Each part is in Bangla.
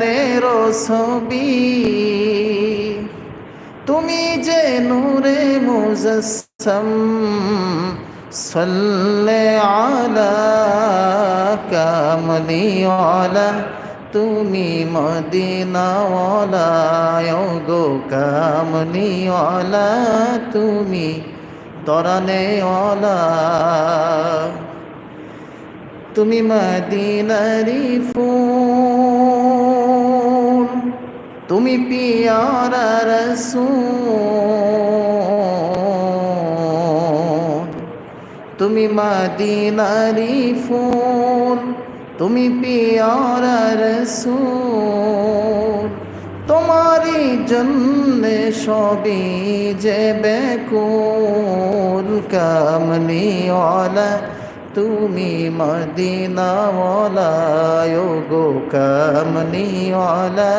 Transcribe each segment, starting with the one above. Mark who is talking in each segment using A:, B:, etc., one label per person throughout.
A: নেরো ছবি। তুমি যে নূরে মুজসম, সল্লে আলা কামলিওয়ালা তুমি মদিনাওয়ালা গো কামলিওয়ালা তুমি তরানেওয়ালা তুমি মদিনারি ফুল। তুমি পিয়ারা রসুল। তুমি মদিনারি ফুল তুমি পিয়ারা তোমারি জন্য সবই যে বেকুল কামলিওয়ালা তুমি মদিনাওয়ালা গো কামনিওয়ালা,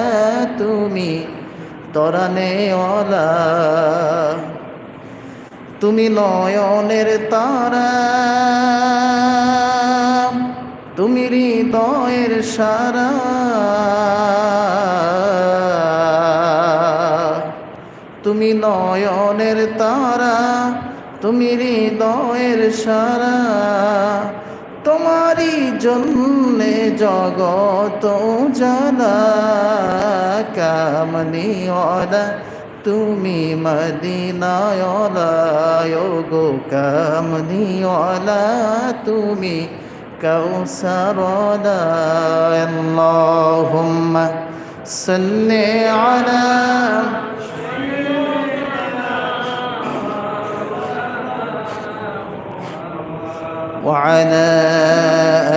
A: তুমি তরানেওয়ালা। তুমি নয়নের তারা, তুমি হৃদয়ের সারা। তুমি নয়নের তারা তুমি হৃদয়ের সারা, তোমারই জন্যে জগত জানা কামনিওয়ালা তুমি মদিনায়লা গো কামনিওয়ালা তুমি কৌসরলা আল্লাহুম্মা সাল্লি আলা وعلى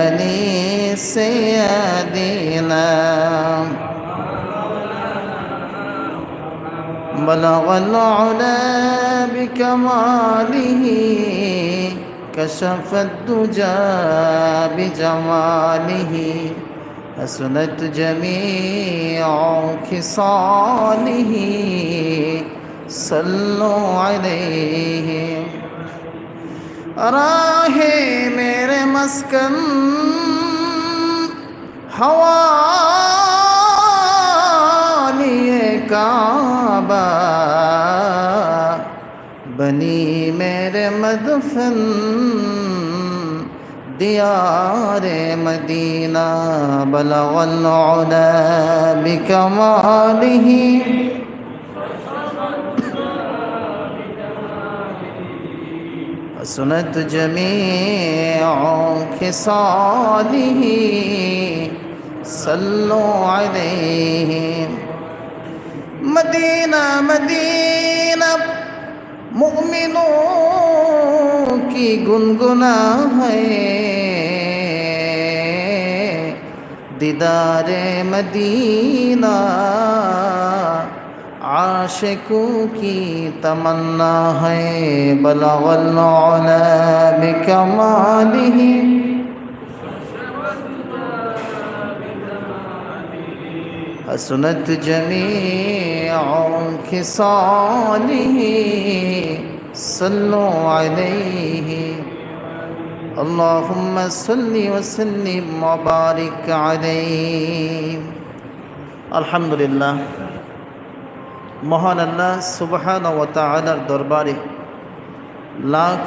A: آل سيدنا بلغ العلا بكماله كشف الدجى بجماله حسنت جميع خصاله صلوا عليه راہے میرے مسکن حوالیے کعبہ بنی میرے مدفن دیار مدینہ بلغ العلا بکمالہی حسنت جميع خصاله صلوا عليه مدینہ مدینہ مؤمنوں کی گنگنا ہے دیدار مدینہ عاشقوں کی تمنا ہے بلغ العلا بکمالہ حسنت جميع خصاله صلوا عليه اللهم صل وسلم وبارك عليه الحمد لله মহান আল্লাহ সুবাহান ও তাআলার দরবারে লাখ